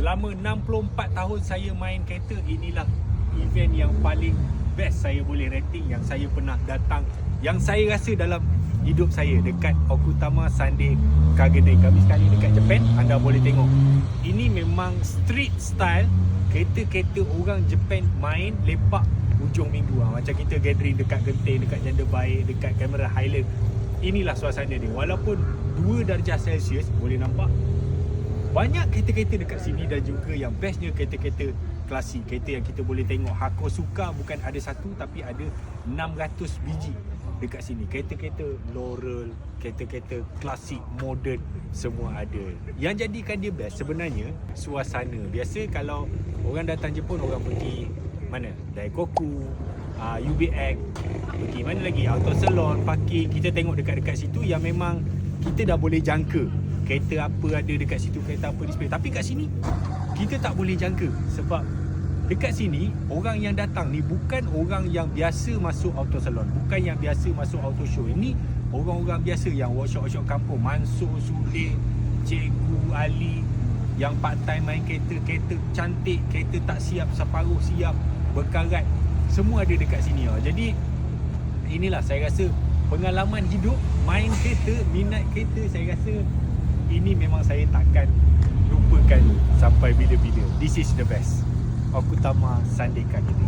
Selama 64 tahun saya main kereta Inilah event yang paling best Saya boleh rating yang saya pernah datang Yang saya rasa dalam hidup saya Dekat Okutama Sunday Kagedai Kami sekali dekat Japan Anda boleh tengok. Ini memang street style Kereta-kereta orang Japan main lepak hujung minggu. Ha. Macam kita gathering dekat Genting, dekat Janda Baik, dekat kamera Highland Inilah suasana dia. Walaupun 2 darjah Celsius Boleh nampak banyak kereta-kereta dekat sini dan juga yang bestnya kereta-kereta klasik. Kereta yang kita boleh tengok Hakosuka bukan ada satu tapi ada 600 biji dekat sini. Kereta-kereta Laurel, kereta-kereta klasik, modern semua ada. Yang jadikan dia best sebenarnya suasana. Biasa kalau orang datang Jepun orang pergi mana? Daikoku, uh, UBX Pergi mana lagi? Auto Salon, parking. Kita tengok dekat-dekat situ yang memang kita dah boleh jangka kereta apa ada dekat situ, kereta apa display. Tapi kat sini kita tak boleh jangka sebab dekat sini orang yang datang ni bukan orang yang biasa masuk auto salon, bukan yang biasa masuk auto show. Ini orang-orang biasa yang workshop-workshop kampung, Mansur, Sule, Cikgu Ali yang part time main kereta, kereta cantik, kereta tak siap, separuh siap, berkarat. Semua ada dekat sini. Oh. Jadi inilah saya rasa pengalaman hidup main kereta, minat kereta saya rasa ini memang saya takkan lupakan sampai bila-bila. This is the best. Okutama Sunday Kagini.